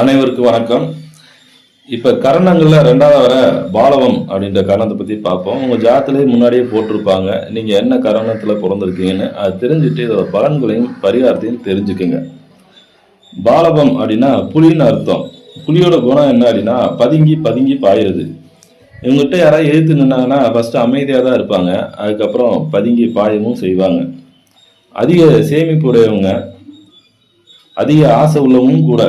அனைவருக்கும் வணக்கம். இப்போ கரணங்களில் ரெண்டாவது வர பாலவம் அப்படின்ற கரணத்தை பற்றி பார்ப்போம். உங்கள் ஜாத்திலேயே முன்னாடியே போட்டிருப்பாங்க. நீங்கள் என்ன கரணத்தில் பிறந்திருக்கீங்கன்னு அது தெரிஞ்சுட்டு இதோட பலன்களையும் பரிகாரத்தையும் தெரிஞ்சுக்குங்க. பாலவம் அப்படின்னா புலின்னு அர்த்தம். புலியோட குணம் என்ன அப்படின்னா பதுங்கி பதுங்கி பாயிருது இவங்ககிட்ட யாராவது எழுத்து நின்னாங்கன்னா ஃபஸ்ட்டு அமைதியாக தான் இருப்பாங்க. அதுக்கப்புறம் பதுங்கி பாயவும் செய்வாங்க. அதிக சேமிப்பு உடையவங்க அதிக ஆசை உள்ளவங்களும் கூட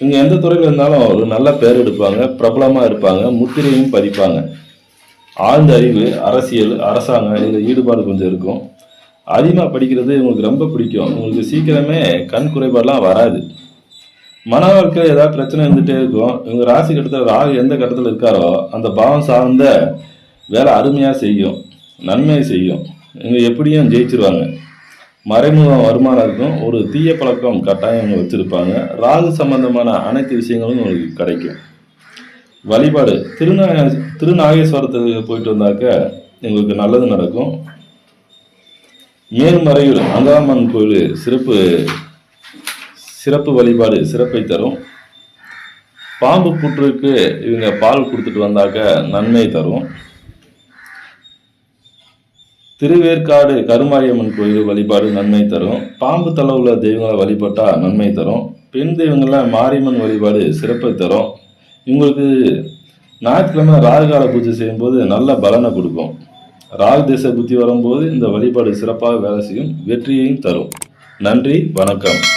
இவங்க எந்த துறையில் இருந்தாலும் ஒரு நல்ல பேர் எடுப்பாங்க பிரபலமாக இருப்பாங்க முத்திரையும் பதிப்பாங்க. ஆழ்ந்த அறிவு அரசியல் அரசாங்கம் இதில் ஈடுபாடு கொஞ்சம் இருக்கும். அதிகமாக படிக்கிறது இவங்களுக்கு ரொம்ப பிடிக்கும். இவங்களுக்கு சீக்கிரமே கண் குறைபாடெலாம் வராது. மன வாழ்க்கையில் ஏதாவது பிரச்சனை இருந்துகிட்டே இருக்கும். இவங்க ராசி கட்டத்தில் ராகு எந்த கட்டத்தில் இருக்காரோ அந்த பாவம் சார்ந்த வேலை அருமையாக செய்யும் நன்மையை செய்யும். இவங்க எப்படியும் ஜெயிச்சிருவாங்க. மறைமுக வருமானம் இருக்கும் ஒரு தீய பழக்கம் கட்டாயம் வச்சுருப்பாங்க. ராகு சம்பந்தமான அனைத்து விஷயங்களும் உங்களுக்கு கிடைக்கும். வழிபாடு. திருநா திருநாகேஸ்வரத்துக்கு போயிட்டு வந்தாக்க எங்களுக்கு நல்லது நடக்கும். மேல்மறையூர் அங்காமன் கோயில் சிறப்பு சிறப்பு வழிபாடு சிறப்பை தரும். பாம்பு புற்றுக்கு இவங்க பால் கொடுத்துட்டு வந்தாக்க நன்மை தரும். திருவேற்காடு கருமாரியம்மன் கோயில் வழிபாடு நன்மை தரும். பாம்பு தலை உள்ள தெய்வங்களை வழிபட்டா நன்மை தரும். பெண் தெய்வங்கள மாரியம்மன் வழிபாடு சிறப்பை தரும். இவங்களுக்கு ஞாயிற்றுக்கிழமை ராகு கால பூஜை செய்யும்போது நல்ல பலனை கொடுக்கும். ராகு திசை புத்தி வரும்போது இந்த வழிபாடு சிறப்பாக வேலை செய்யும். வெற்றியையும் தரும். நன்றி வணக்கம்.